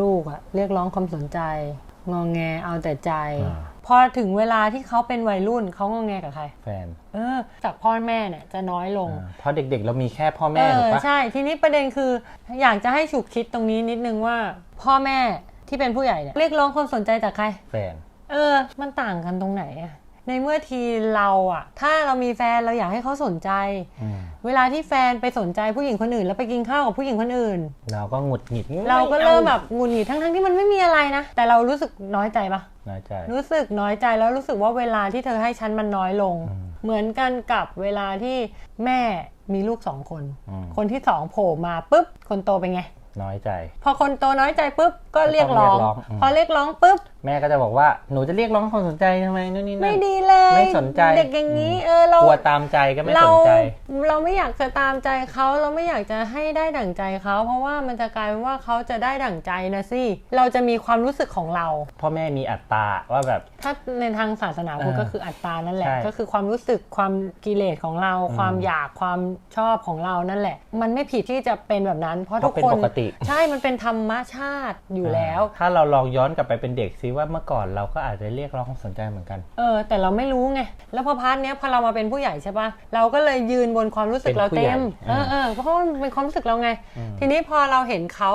ลูกอะเรียกร้องความสนใจ งองแงเอาแต่ใจ อ่า พอถึงเวลาที่เขาเป็นวัยรุ่นเขางองแงกับใคร แฟนเออ จากพ่อแม่เนี่ยจะน้อยลง อ่าเพราะเด็กๆ เรามีแค่พ่อเอแม่ถูกอปะ ใช่ทีนี้ประเด็นคือ อยากจะให้ฉุกคิดตรงนี้นิดนึงว่า พ่อแม่ที่เป็นผู้ใหญ่เนี่ยเรียกร้องความสนใจจากใคร แฟน เออ มันต่างกันตรงไหนอะ ในเมื่อทีเราอะถ้าเรามีแฟนเราอยากให้เขาสนใจอืมเวลาที่แฟนไปสนใจผู้หญิงคนอื่น แล้วไปกินข้าวกับผู้หญิงคนอื่น เราก็หงุดหงิดเราก็เริ่มแบบหงุดหงิดทั้งๆที่มันไม่มีอะไรนะ แต่เรารู้สึกน้อยใจปะน้อยใจ รู้สึกน้อยใจแล้วรู้สึกว่าเวลาที่เธอให้ฉันมันน้อยลงอืมเหมือนกันกับเวลาที่แม่มีลูกสองคนอืมคนที่สองโผล่มาปุ๊บคนโตเป็นไงน้อยใจ พอคนโตน้อยใจปุ๊บก็เรียกร้องก็ต้องเรียกร้องอืมพอเรียกร้องปุ๊บ แม่ก็จะบอกว่าหนูจะเรียกร้องความสนใจทำไมนู่นนี่นั่นไม่ดีเลยไม่สนใจเด็กอย่างนี้เออเรากลัวตามใจก็ไม่เราสนใจ เราไม่อยากจะตามใจเขาเราไม่อยากจะให้ได้ดั่งใจเขาเพราะว่ามันจะกลายเป็นว่าเขาจะได้ดั่งใจนะสิเราจะมีความรู้สึกของเราพ่อแม่มีอัตราว่าแบบ ถ้าในทางศาสนาพุทธเออก็คืออัตตานั่นแหละใช่ก็คือความรู้สึกความกิเลสของเราอืมความอยากความชอบของเรานั่นแหละ มันไม่ผิดที่จะเป็นแบบนั้น เพราะเพทุราะกเป็นคนปกติใช่มันเป็นธรรมชาติอยู่แล้ว ถ้าเราลองย้อนกลับไปเป็นเด็กซิว่าเมื่อก่อนเราก็อาจจะเรียกร้องความสนใจเหมือนกัน เออ แต่เราไม่รู้ไง แล้วพอพาร์ทเนี้ยพอเรามาเป็นผู้ใหญ่ใช่ปะเราก็เลยยืนบนความรู้สึกเป็นเราผู้ใหญ่เต็ม เอออ่าเออเพราะว่ามันเป็นความรู้สึกเราไงอืมทีนี้พอเราเห็นเขา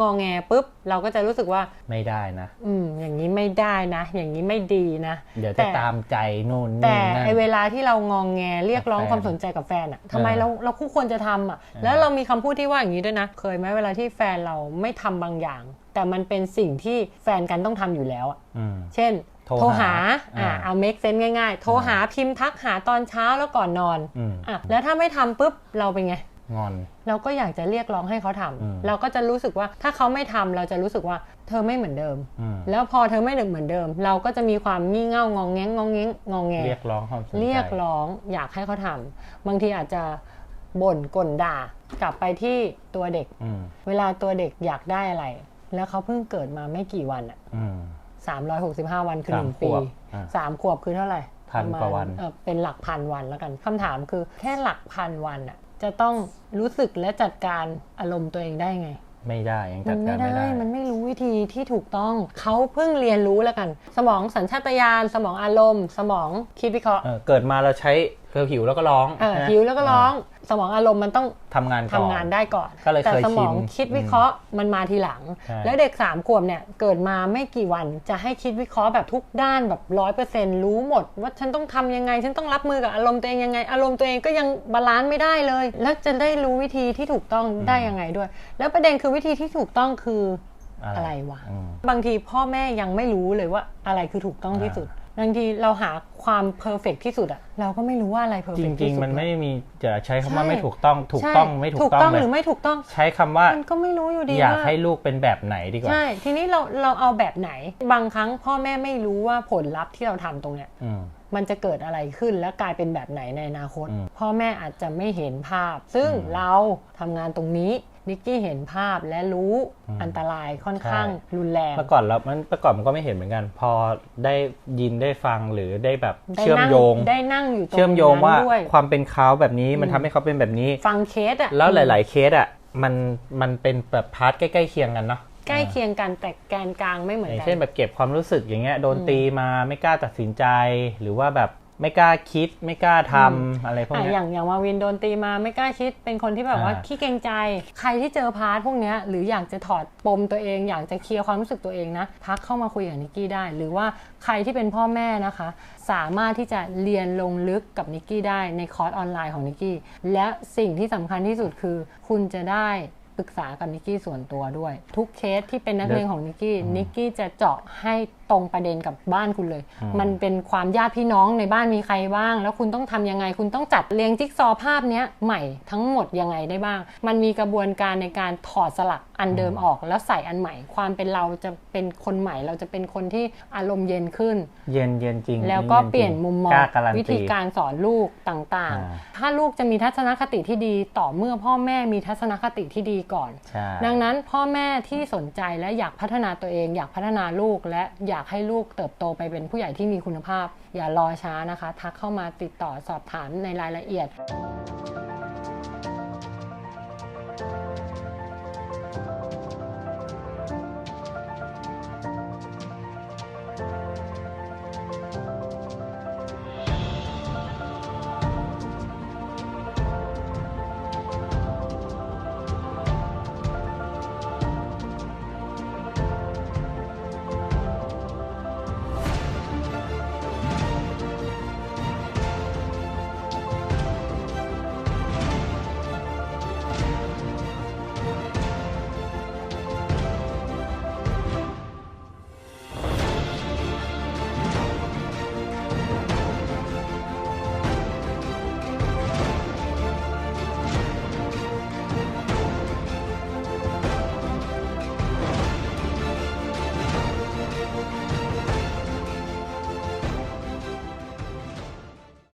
งอแงปุ๊บ เราก็จะรู้สึกว่าไม่ได้นะ อืม อย่างนี้ไม่ได้นะ อย่างนี้ไม่ดีนะ เดี๋ยวจะแต่ตามใจนู่นแต่นี่นั่นไอเวลาที่เรางองแงเรียกร้องกับแฟนความสนใจกับแฟนอะทำไมเออเราเราคู่ควรจะทำอะแล้วเรามีคำพูดที่ว่าอย่างนี้ด้วยนะ เคยไหมเวลาที่แฟนเราไม่ทำบางอย่าง แต่มันเป็นสิ่งที่แฟนกันต้องทำอยู่แล้วอะอืมเช่น โทรโทรหาหาอ่าอ่าเอาเมคเซนง่ายๆ โทรหาพิมพ์ทักหาตอนเช้าแล้วก่อนนอนอืมอะแล้วถ้าไม่ทำปุ๊บเราเป็นไงงอนเราก็อยากจะเรียกร้องให้เขาทำอืมเราก็จะรู้สึกว่าถ้าเขาไม่ทำเราจะรู้สึกว่าเธอไม่เหมือนเดิมอืมแล้วพอเธอไม่เหมือนเดิม เราก็จะมีความงี่เง่างองแงงงองแงงงองแงเรียกร้องความสนใจเรียกร้องอยากให้เขาทำบางทีอาจจะบ่นกลด่ากลับไปที่ตัวเด็กอืมเวลาตัวเด็กอยากได้อะไร แล้วเขาเพิ่งเกิดมาไม่กี่วันอะอืม365วันคือสามหนึ่งปีขวบอ่าสามขวบคือเท่าไหร่พันประมณกว่าวันเออเป็นหลักพันวันแล้วกันคำถามคือแค่หลักพันวันอะจะต้องรู้สึกและจัดการอารมณ์ตัวเองได้ไง ไม่ได้ยังมัจัดนกาไม่รไม่ได้ได้ มันไม่รู้ วิธีที่ถูกต้องเขาเพิ่งเรียนรู้แล้วกัน สมองสัญชาตญาณสมองอารมณ์ สมองคิดวิเคราะห์เออเกิดมาเราใช้เคอหิวแล้วก็ร้องเออนะหิวแล้วก็ร้อง สมองอารมณ์มันต้องทำงานก่อนทำงานได้ก่อนก็เลยแต่เคยสมองชินคิดวิเคราะห์มันมาทีหลังใช่แล้วเด็กสามขวบเนี่ยเกิดมาไม่กี่วันจะให้คิดวิเคราะห์แบบทุกด้านแบบร้อยเปอร์เซ็นรู้หมด ว่าฉันต้องทำยังไง ฉันต้องรับมือกับอารมณ์ตัวเองยังไง อารมณ์ตัวเองก็ยังบาลานซ์ไม่ได้เลย แล้วจะได้รู้วิธีที่ถูกต้องได้ยังไงด้วย แล้วประเด็นคือวิธีที่ถูกต้องคือ อะไรวะอืมบางทีพ่อแม่ยังไม่รู้เลยว่าอะไรคือถูกต้องที่สุดบางทีเราหาความเพอร์เฟกที่สุดอะเราก็ไม่รู้ว่าอะไรเพอร์จเฟกริที่งสุดๆมันไม่ได้มีจะใช้คำว่าใช่ไม่ถูกต้องถูกใช่ต้องไม่ถูกต้องหรือเลยไม่ถูกต้องใช้คำว่ามันก็ไม่รู้อยู่ดีอยากว่าให้ลูกเป็นแบบไหนดีกว่าใช่ทีนี้เราเราเอาแบบไหน บางครั้งพ่อแม่ไม่รู้ว่าผลลัพธ์ที่เราทำตรงเนี้ยอืมมันจะเกิดอะไรขึ้นและกลายเป็นแบบไหนในอนาคตอืมพ่อแม่อาจจะไม่เห็นภาพ ซึ่งอืมเราทำงานตรงนี้ นิกกี้เห็นภาพและรู้อืมอันตรายค่อนข้างใช่รุนแรงเมื่อก่อนเรามันเมื่อก่อนมันก็ไม่เห็นเหมือนกัน พอได้ยินได้ฟังหรือได้แบบได้เชื่อมนั่งโยงได้นั่งอยู่ตรงเชื่อมโยงว่านั้นด้วยความเป็นเขาแบบนี้มันอืมทำให้เขาเป็นแบบนี้ ฟังเคสอะแล้วหลาย ๆ เคสอะมันมันเป็นแบบพาร์ทใกล้ๆเคียงกันเนาะใกล้เคียงกันแต่แกนกลางไม่เหมือนอย่างกันเช่นแบบเก็บความรู้สึกอย่างเงี้ยโดนตีมาไม่กล้าตัดสินใจหรือว่าแบบ ไม่กล้าคิดไม่กล้าทำอะไรพวกอะเนี้ยอย่างอย่างมาวินโดนตีมาไม่กล้าคิดเป็นคนที่แบบว่าอ่าขี้เกรงใจ ใครที่เจอพาร์ทพวกเนี้ยหรืออยากจะถอดปมตัวเอง อยากจะเคลียร์ความรู้สึกตัวเองนะทักเข้ามาคุยกับนิกกี้ได้ หรือว่าใครที่เป็นพ่อแม่นะคะ สามารถที่จะเรียนลงลึกกับนิกกี้ได้ในคอร์สออนไลน์ของนิกกี้และสิ่งที่สำคัญที่สุดคือคุณจะได้ปรึกษากับนิกกี้ส่วนตัวด้วย ทุกเคสที่เป็นนักเรียนของนิกกี้นิกกี้จะเจาะให้ตรงประเด็นกับบ้านคุณเลยอืมมันเป็นความญาติพี่น้องในบ้านมีใครบ้าง แล้วคุณต้องทำยังไง คุณต้องจัดเรียงจิ๊กซอว์ภาพเนี้ยใหม่ทั้งหมดยังไงได้บ้าง มันมีกระบวนการในการถอดสลักอันเดิมออกแล้วใส่อันใหม่ ความเป็นเราจะเป็นคนใหม่ เราจะเป็นคนที่อารมณ์เย็นขึ้น เย็นเย็นจริง แล้วก็ย็จริงเปลี่ยนมุมมองกล้าการันตีวิธีการสอนลูกต่างอ่าๆถ้าลูกจะมีทัศนคติที่ดีต่อเมื่อพ่อแม่มีทัศนคติที่ดีก่อนใช่ดังนั้นพ่อแม่ที่สนใจและอยากพัฒนาตัวเอง อยากพัฒนาลูกและอยากให้ลูกเติบโตไปเป็นผู้ใหญ่ที่มีคุณภาพ อย่ารอช้านะคะ ทักเข้ามาติดต่อสอบถามในรายละเอียด